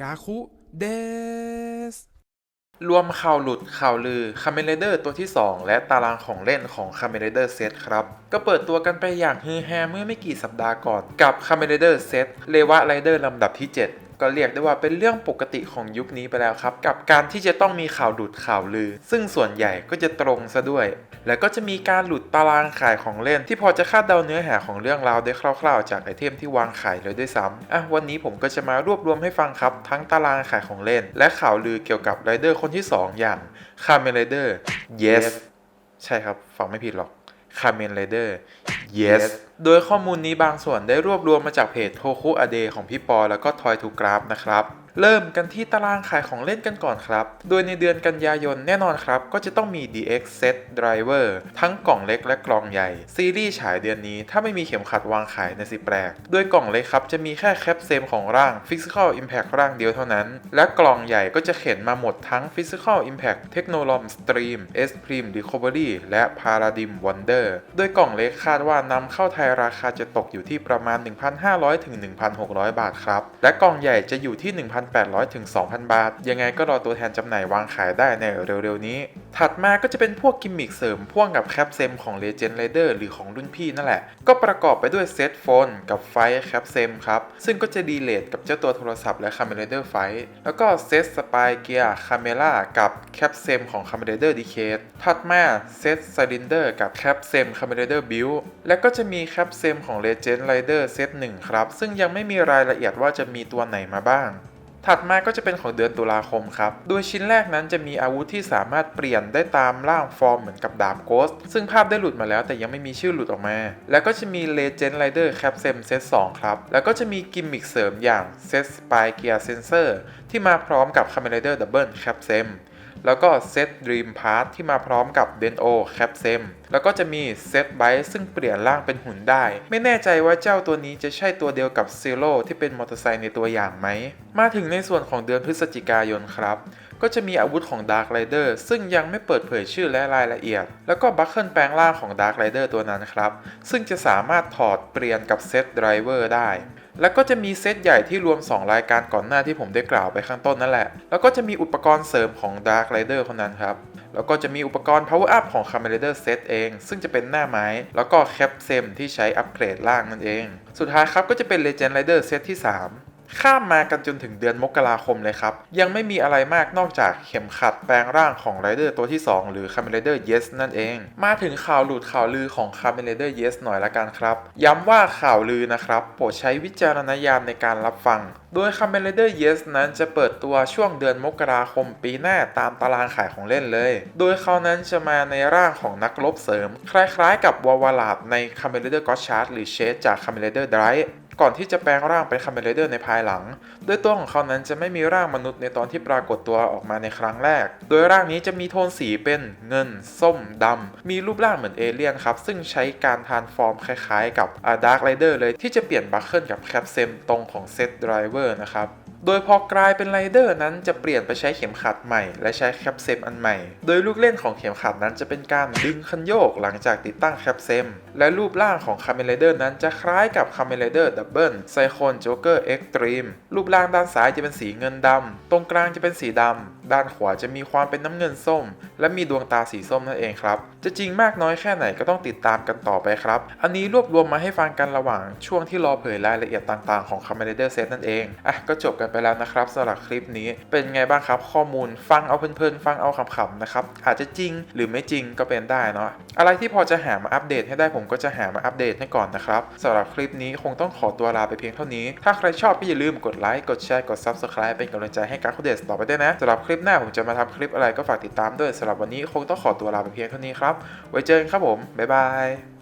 กาคุเดสรวมข่าวหลุดข่าวลือ c a m e n Rider ตัวที่ 2 และตารางของเล่นของ c a m e n Rider Set ครับ ก็เปิดตัวกันไปอย่างฮือฮาเมื่อไม่กี่สัปดาห์ก่อนกับ c a m e n Rider Set เลวะ Rider ลำดับที่ 7ก็เรียกได้ว่าเป็นเรื่องปกติของยุคนี้ไปแล้วครับ กับการที่จะต้องมีข่าวหลุดข่าวลือ ซึ่งส่วนใหญ่ก็จะตรงซะด้วย แล้วก็จะมีการหลุดตารางขายของเล่น ที่พอจะคาดเดาเนื้อหาของเรื่องราวได้คร่าว ๆ จากไอเทมที่วางขายเลยด้วยซ้ำอะวันนี้ผมก็จะมารวบรวมให้ฟังครับ ทั้งตารางขายของเล่น และข่าวลือเกี่ยวกับไรเดอร์คนที่ 2 อย่างคาเมนไรเดอร์ yes ใช่ครับฟังไม่ผิดหรอกคาเมนไรเดอร์ yes โดยข้อมูลนี้บางส่วนได้รวบรวมมาจากเพจโทคุอเดของพี่ปอ แล้วก็ทอยทูกราฟนะครับ เริ่มกันที่ตารางขายของเล่นกันก่อนครับ โดยในเดือนกันยายนแน่นอนครับ ก็จะต้องมี DX Set Driver ทั้งกล่องเล็กและกล่องใหญ่ ซีรีส์ฉายเดือนนี้ถ้าไม่มีเข็มขัดวางขายในสิแปลก โดยกล่องเล็กครับจะมีแค่แคปเซมของร่าง Physical Impact ร่างเดียวเท่านั้น และกล่องใหญ่ก็จะเข็นมาหมดทั้ง Physical Impact Technolom Stream S Prime Recovery และ Paradigm Wonder โดยกล่องเล็กคาดว่านำเข้าไทยราคาจะตกอยู่ที่ประมาณ 1,500ถึง1,600 บาทครับ และกล่องใหญ่จะอยู่ที่1,800 ถึง 2,000 บาท ยังไงก็รอตัวแทนจำหน่ายวางขายได้ในเร็วๆนี้ ถัดมาก็จะเป็นพวกกิมมิคเสริมพ่วงกับแคปเซมของ Legend Rider หรือของรุ่นพี่นั่นแหละ ก็ประกอบไปด้วยเซตโฟนกับไฟแคปเซมครับ ซึ่งก็จะดีเลทกับเจ้าตัวโทรศัพท์และ c a m e r a d e r ไฟแล้วก็เซตสปายเกียร์คาเมล่ากับแคปเซมของ c a m e r a d e r d e c a d e ถัดมาเซตไซลินเดอร์กับแคปเซม c a m e r a d e r Build และก็จะมีแคปเซมของ Legend Rider เซต1ครับ ซึ่งยังไม่มีรายละเอียดว่าจะมีตัวไหนมาบ้าง ถัดมาก็จะเป็นของเดือนตุลาคมครับ โดยชิ้นแรกนั้นจะมีอาวุธที่สามารถเปลี่ยนได้ตามร่างฟอร์มเหมือนกับดาบโกสซึ่งภาพได้หลุดมาแล้วแต่ยังไม่มีชื่อหลุดออกมา แล้วก็จะมี Legend Rider Capsem Set 2ครับ แล้วก็จะมีกิมมิคเสริมอย่าง Set Spy Gear Sensor ที่มาพร้อมกับ c a m e r a d e r Double Capsem แล้วก็เซต Dream Part ที่มาพร้อมกับ Deno Capsem แล้วก็จะมีเซตไบซึ่งเปลี่ยนร่างเป็นหุ่นได้ ไม่แน่ใจว่าเจ้าตัวนี้จะใช่ตัวเดียวกับซีโร่ที่เป็นมอเตอร์ไซค์ในตัวอย่างไหม มาถึงในส่วนของเดือนพฤศจิกายนครับก็จะมีอาวุธของ Dark Rider ซึ่งยังไม่เปิดเผยชื่อและรายละเอียด แล้วก็บัคเคิลแปลงร่างของ Dark Rider ตัวนั้นครับ ซึ่งจะสามารถถอดเปลี่ยนกับเซต Driver ได้ แล้วก็จะมีเซตใหญ่ที่รวม 2 รายการก่อนหน้าที่ผมได้กล่าวไปข้างต้นนั่นแหละ แล้วก็จะมีอุปกรณ์เสริมของ Dark Rider คนนั้นครับ แล้วก็จะมีอุปกรณ์ Power Up ของ c a m e r a d e r Set เอง ซึ่งจะเป็นหน้าไม้ แล้วก็แคปเซมที่ใช้อัปเกรดล่างนั่นเอง สุดท้ายครับก็จะเป็น Legend Rider Set ที่ 3 ข้ามมากันจนถึงเดือนมกราคมเลยครับ ยังไม่มีอะไรมากนอกจากเข็มขัดแปลงร่างของไรเดอร์ตัวที่ 2 หรือ Kamen Rider Yes นั่นเอง มาถึงข่าวหลุดข่าวลือของ Kamen Rider Yes หน่อยละกันครับ ย้ำว่าข่าวลือนะครับ โปรดใช้วิจารณญาณในการรับฟัง โดย Kamen Rider Yes นั้นจะเปิดตัวช่วงเดือนมกราคมปีหน้าตามตารางขายของเล่นเลย โดยเขานั้นจะมาในร่างของนักรบเสริม คล้ายๆ กับวาวาลาดใน Kamen Rider God Shard หรือเชดจาก Kamen Rider Drive ก่อนที่จะแปลงร่างเป็นคาเมนไรเดอร์ในภายหลังโดยตัวของเขานั้นจะไม่มีร่างมนุษย์ในตอนที่ปรากฏตัวออกมาในครั้งแรก โดยร่างนี้จะมีโทนสีเป็นเงิน ส้มดำ มีรูปร่างเหมือนเอเลี่ยนครับ ซึ่งใช้การทานฟอร์มคล้ายๆ กับดาร์คไรเดอร์เลยที่จะเปลี่ยนบัคเคิลกับแคปเซมตรงของเซตไดรเวอร์นะครับ โดยพอกลายเป็นไรเดอร์นั้นจะเปลี่ยนไปใช้เข็มขัดใหม่ และใช้แคปเซมอันใหม่ โดยลูกเล่นของเข็มขัดนั้นจะเป็นการดึงคันโยกหลังจากติดตั้งแคปเซมและรูปร่างของคาเมนไรเดอร์นั้นจะคล้ายกับคาเมนไรเดอร์ดับเบิลไซโคนโจ๊กเกอร์เอ็กตรีมรูปร่างด้านซ้ายจะเป็นสีเงินดำ ตรงกลางจะเป็นสีดำ ด้านขวาจะมีความเป็นน้ำเงินส้ม และมีดวงตาสีส้มนั่นเองครับ จะจริงมากน้อยแค่ไหนก็ต้องติดตามกันต่อไปครับ อันนี้รวบรวมมาให้ฟังกันระหว่างช่วงที่รอเผยรายละเอียดต่างๆของ Kamen Rider Set นั่นเอง อะ ก็จบกันไปแล้วนะครับสำหรับคลิปนี้ เป็นไงบ้างครับ ข้อมูลฟังเอาเพลินๆ ฟังเอาขำๆนะครับ อาจจะจริงหรือไม่จริงก็เป็นได้เนาะ อะไรที่พอจะหามาอัปเดตให้ได้ผมก็จะหามาอัปเดตให้ก่อนนะครับสำหรับคลิปนี้คงต้องขอตัวลาไปเพียงเท่านี้ ถ้าใครชอบก็อย่าลืมกดไลค์ กดแชร์ กด Subscribe เป็นกำลังใจให้การ์คูเดสต่อไปด้วยนะสำหรับคลิปหน้าผมจะมาทำคลิปอะไรก็ฝากติดตามด้วยสำหรับวันนี้คงต้องขอตัวลาไปเพียงเท่านี้ครับไว้เจอกันครับผม บ๊ายบาย